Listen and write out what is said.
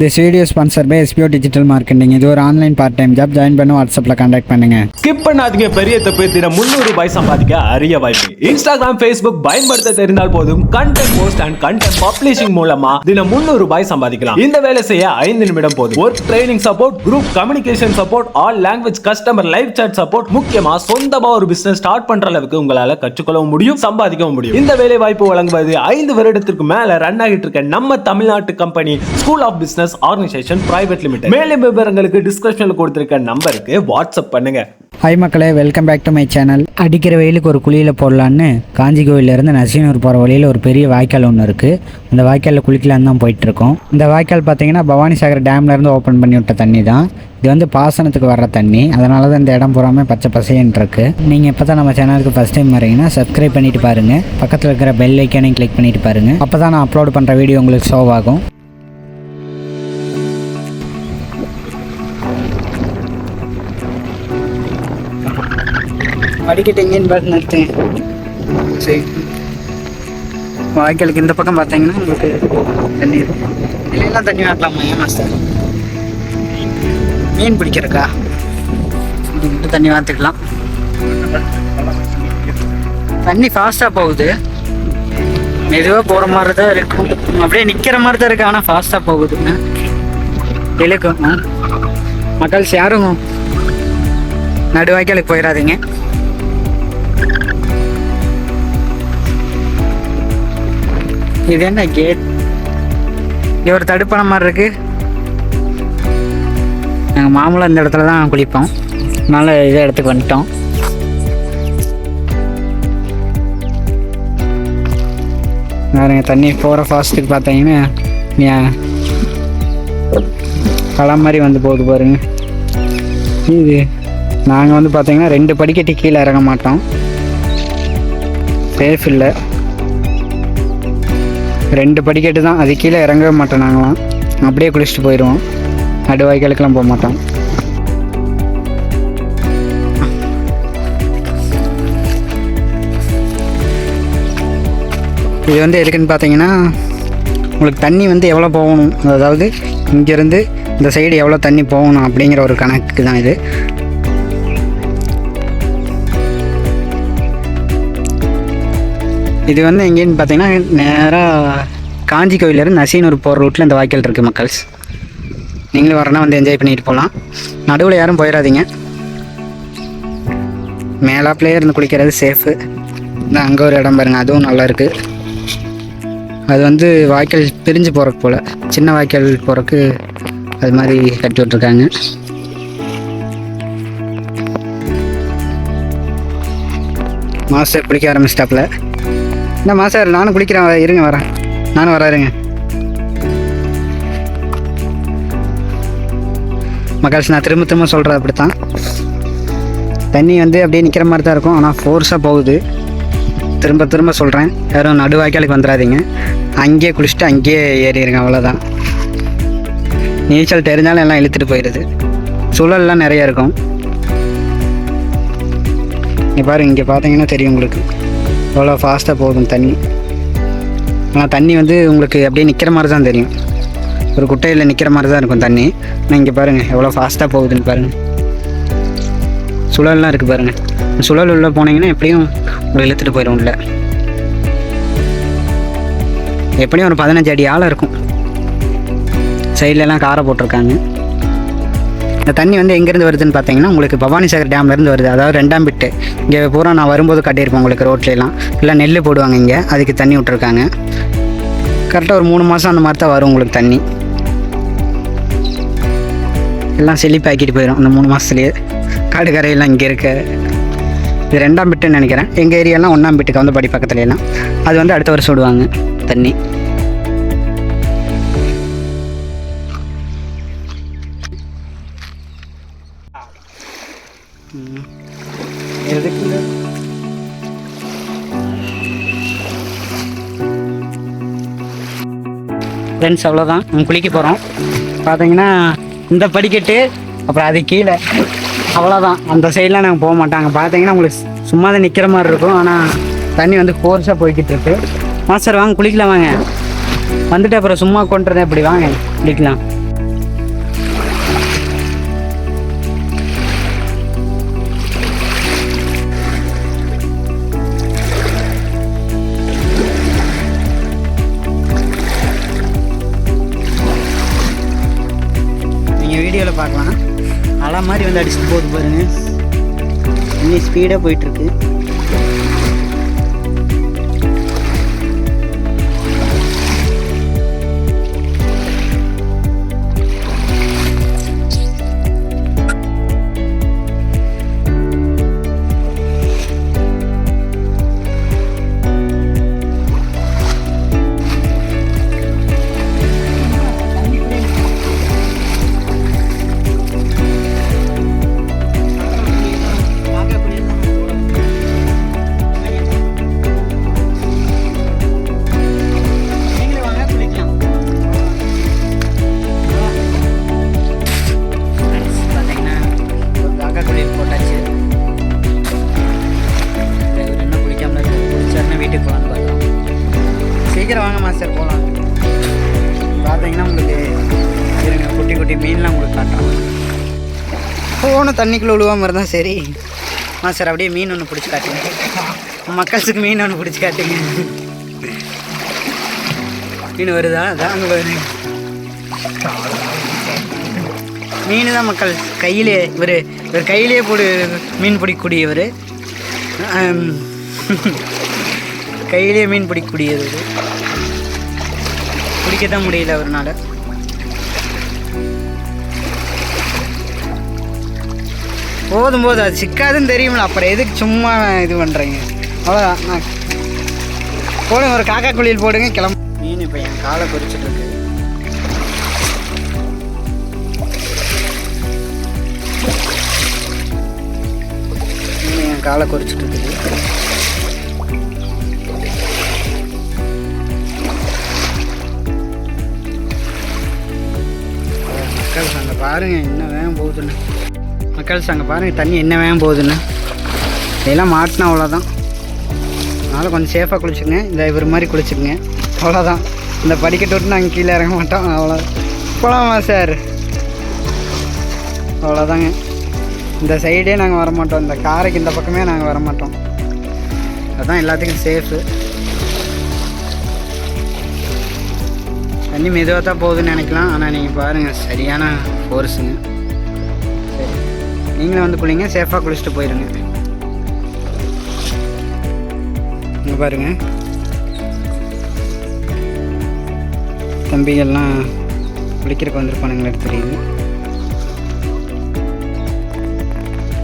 This video sponsor by SPO digital marketing இது ஒரு online part time job join பண்ண வாட்ஸ்அப்பில் கான்டாக்ட் பண்ணுங்க. ஸ்கிப் பண்ணாதீங்க பெரிய தப்பு தினம் முந்நூறு ரூபாய் சம்பாதிக்க அரிய வாய்ப்பு. இன்ஸ்டாகிராம் ஃபேஸ்புக் பயன்படுத்த தெரிந்தால் போதும் content post and content publishing மூலமா தினம் முந்நூறு ரூபாய் சம்பாதிக்கலாம். இந்த வேலை செய்ய ஐந்து நிமிடம் போதும். Work training support group communication support all language customer live chat support முக்கியமா சொந்தமா ஒரு பிசினஸ் ஸ்டார்ட் பண்ற அளவுக்கு உங்களால கற்றுக்கொள்ளவும் முடியும் சம்பாதிக்கவும் முடியும். இந்த வேலை வாய்ப்பு வழங்குவது ஐந்து வருடத்திற்கு மேல ரன் ஆகிட்டு இருக்க நம்ம தமிழ்நாட்டு company school of business organisation private limited மேலும் விவரங்களுக்கு டிஸ்கிரிப்ஷனில் கொடுத்துருக்க நம்பருக்கு வாட்ஸ்அப் பண்ணுங்க. ஹாய் மக்களே welcome back to my channel அடிக்கிற வெயிலுக்கு ஒரு குழியில் போடலான்னு காஞ்சி கோயிலேருந்து நரசிங்கூர் போகிற வழியில் ஒரு பெரிய வாய்க்கால் ஒன்று இருக்குது அந்த வாய்க்காலில் குளிக்கலான்னு தான் போயிட்டுருக்கோம். இந்த வாய்க்கால் பார்த்தீங்கன்னா பவானி சாகர் டேம்லேருந்து ஓப்பன் பண்ணி விட்ட தண்ணி தான். இது வந்து பாசனத்துக்கு வர்ற தண்ணி. அதனால தான் இந்த இடம் பூராமே பச்சை பசேன்னு இருக்கு. நீங்கள் இப்போ தான் நம்ம சேனலுக்கு ஃபஸ்ட் டைம் வரீங்கன்னா சப்ஸ்கிரைப் பண்ணிட்டு பாருங்கள் பக்கத்தில் இருக்கிற பெல் ஐக்கானையும் கிளிக் பண்ணிட்டு பாருங்கள் அப்போ தான் நான் அப்லோட் பண்ணுற வீடியோ உங்களுக்கு ஷோ ஆகும். வடிகட்டு எங்கேன்னு பார்த்து நிறுத்துங்க. சரி. வாய்க்காலுக்கு இந்த பக்கம் பார்த்தீங்கன்னா உங்களுக்கு தண்ணி இருக்கும் இல்லைலாம் தண்ணி வாட்டலாமா ஏன் மாஸ்டர் மீன் பிடிக்கிறக்கா இதுக்கிட்ட தண்ணி வாத்துக்கலாம் தண்ணி ஃபாஸ்ட்டாக போகுது. மெதுவாக போகிற மாதிரி தான் இருக்கும் அப்படியே நிற்கிற மாதிரி தான் இருக்கு ஆனால் ஃபாஸ்ட்டாக போகுதுங்க இழுக்கும். ஆ. மக்கள்ஸ் யாரும் நடுவாய்க்காலுக்கு போயிடாதீங்க இது என்ன கேட் இது ஒரு தடுப்பான மாதிரி இருக்கு. நாங்கள் மாமூலம் இந்த இடத்துல தான் குளிப்போம். அதனால இதே இடத்துக்கு வந்துட்டோம். பாருங்க தண்ணி போகிற ஃபாஸ்ட்டுக்கு பார்த்தீங்கன்னா களம் மாதிரி வந்து போகுது பாருங்க. இது நாங்கள் வந்து பார்த்தீங்கன்னா ரெண்டு படிக்கட்டு கீழே இறங்க மாட்டோம். சேஃப் இல்லை. ரெண்டு படிக்கட்டு தான். அது கீழே இறங்கவே மாட்டோம் நாங்களாம். அப்படியே குளிச்சுட்டு போயிடுவோம். நடு வாய்க்காலுக்கெல்லாம் போக மாட்டோம். இது வந்து எதுக்குன்னு பார்த்தீங்கன்னா உங்களுக்கு தண்ணி வந்து எவ்வளோ போகணும்? அதாவது இங்கேருந்து இந்த சைடு எவ்வளோ தண்ணி போகணும் அப்படிங்கிற ஒரு கணக்கு தான் இது. இது வந்து எங்கேன்னு பார்த்தீங்கன்னா நேராக காஞ்சி கோயிலேருந்து நசீனூர் போகிற ரூட்டில் இந்த வாய்க்கால் இருக்குது மக்கள்ஸ் நீங்களும் வரனா வந்து என்ஜாய் பண்ணிட்டு போகலாம் நடுவில் யாரும் போயிடாதீங்க. மேலாப்லேயே இருந்து குளிக்கிறது சேஃபு இந்த அங்கே ஒரு இடம் பாருங்கள் அதுவும் நல்லா இருக்குது அது வந்து வாய்க்கால் பிரிஞ்சு போகிறக்கு போல். சின்ன வாய்க்கால் போகிறக்கு அது மாதிரி கட்டி விட்ருக்காங்க மாஸ்டர் குளிக்க ஆரம்பிச்சிட்டாப்புல. என்ன சார் நானும் குளிக்கிறேன் இருங்க வரேன். நானும் வரேன் இருங்க. மகாஷ் நான் திரும்ப திரும்ப சொல்கிறேன் அப்படித்தான். தண்ணி வந்து அப்படியே நிற்கிற மாதிரி தான் இருக்கும். ஆனால் ஃபோர்ஸாக போகுது. திரும்ப திரும்ப சொல்கிறேன் யாரும் நடுவாய்க்காலுக்கு வந்துடாதீங்க. அங்கேயே குளிச்சுட்டு அங்கேயே ஏறிடுங்க அவ்வளோதான் நீச்சல் தெரிஞ்சாலும் எல்லாம் இழுத்துட்டு போயிடுது சுழல்லாம் நிறைய இருக்கும். இங்கே பாருங்க இங்கே பார்த்தீங்கன்னா தெரியும் உங்களுக்கு. எவ்வளோ ஃபாஸ்ட்டாக போகும் தண்ணி. ஆனால் தண்ணி வந்து உங்களுக்கு அப்படியே நிற்கிற மாதிரி தான் தெரியும். ஒரு குட்டையில் நிற்கிற மாதிரி தான் இருக்கும் தண்ணி. ஆனால் இங்கே பாருங்கள் எவ்வளோ ஃபாஸ்ட்டாக போகுதுன்னு பாருங்கள் சுழல்லாம் இருக்குது பாருங்கள் சுழல் உள்ளே போனீங்கன்னா எப்படியும் உங்களை இழுத்துட்டு போயிடும் உள்ள. எப்படியும் ஒரு பதினஞ்சு அடி ஆழம் இருக்கும். சைட்லலாம் காரை போட்டிருக்காங்க. இந்த தண்ணி வந்து எங்கேருந்து வருதுன்னு பார்த்தீங்கன்னா உங்களுக்கு பவானி சாகர் டேம்லேருந்து வருது. அதாவது ரெண்டாம் பிட்டு. இங்கே பூரா நான் வரும்போது கட்டியிருப்பேன் உங்களுக்கு ரோட்லலாம். இல்லை நெல் போடுவாங்க இங்கே. அதுக்கு தண்ணி விட்ருக்காங்க கரெக்டாக ஒரு மூணு மாதம் அந்த மாதிரி தான் வரும் உங்களுக்கு தண்ணி. எல்லாம் செழிப்பாக்கிட்டு போயிடும் அந்த மூணு மாதத்துலேயே காடு கரையெல்லாம் இங்கே இருக்க. இது ரெண்டாம் பிட்டுன்னு நினைக்கிறேன். எங்கள் ஏரியாலாம் ஒன்றாம் பிட்டுக்கு வந்து படி பக்கத்துலலாம் அது வந்து அடுத்த வருஷம் விடுவாங்க தண்ணி. எதுக்கு ஃப்ரெண்ட்ஸ் அவ்வளோதான் நம்ம குளிக்க போகிறோம் பார்த்தீங்கன்னா இந்த படிக்கட்டு அப்புறம் அது கீழே. அவ்வளோதான் அந்த சைட்லாம் நாங்கள் போக மாட்டாங்க பார்த்தீங்கன்னா உங்களுக்கு சும்மா தான் நிற்கிற மாதிரி இருக்கும். ஆனால் தண்ணி வந்து ஃபோர்ஸாக போய்கிட்டு இருக்கு. மாஸ்டர் வாங்க குளிக்கலாம் வாங்க. வந்துட்டு அப்புறம் சும்மா கொண்டுறேன் இப்படி வாங்க குளிக்கலாம். அலை மாதிரி வந்து அடிச்சுட்டு போகுது பாருங்க. இன்னும் ஸ்பீடாக போயிட்டுருக்கு போகணும் தண்ணிக்குள்ளே விழுவாமல் இருந்தால் சரி. ஆ சார் அப்படியே மீன் ஒன்று பிடிச்சி காட்டுங்க. மக்களுக்கு மீன் ஒன்று பிடிச்சி காட்டுங்க. மீன் வருதா? அதான் அங்கே மீன் தான் மக்கள். கையிலே இவர் இவர் கையிலே போடு மீன் பிடிக்கக்கூடியவர். ஆம். கையிலே மீன் பிடிக்கக்கூடியது பிடிக்க பிடிக்கத்தான் முடியல அவர்னால. போதும் போதும் அது சிக்காதுன்னு தெரியுமில்ல அப்புறம் எதுக்கு சும்மா இது பண்ணுறீங்க அவ்வளோதான் நான் போடுங்க ஒரு காக்கா குழியில் போடுங்க கிளம்பு. மீன் இப்போ என் காலை குறிச்சிட்டு இருக்கு. மீன் என் காலை குறிச்சிட்டு இருக்குது மக்கள் அங்கே பாருங்க என்ன வேகம் போகுதுன்னு. மக்கள் அங்கே பாருங்கள் தண்ணி என்ன வேகம் போகுதுன்னு. இதெல்லாம் மாட்டினா அவ்வளோதான் அதனால் கொஞ்சம் சேஃபாக குளிச்சுங்க இந்த இவர் மாதிரி குளிச்சுக்குங்க. அவ்வளோதான் இந்த படிக்கட்டு விட்டு நாங்கள் கீழே இறங்க மாட்டோம். அவ்வளோ போகலாமா சார் அவ்வளோதாங்க இந்த சைடே நாங்கள் வர மாட்டோம். இந்த காரைக்கு இந்த பக்கமே நாங்கள் வர மாட்டோம். அதுதான் எல்லாத்துக்கும் சேஃபு தண்ணி மெதுவாக தான் போகுதுன்னு நினைக்கலாம். ஆனால் நீங்கள் பாருங்கள் சரியான ஃபோர்ஸுங்க நீங்களும் வந்து குளிங்க சேஃபாக குளிச்சுட்டு போயிருங்க. இங்கே பாருங்க. தம்பிகள்லாம் குளிக்கிறக்கு வந்திருப்பானுங்களுக்கு தெரியுது.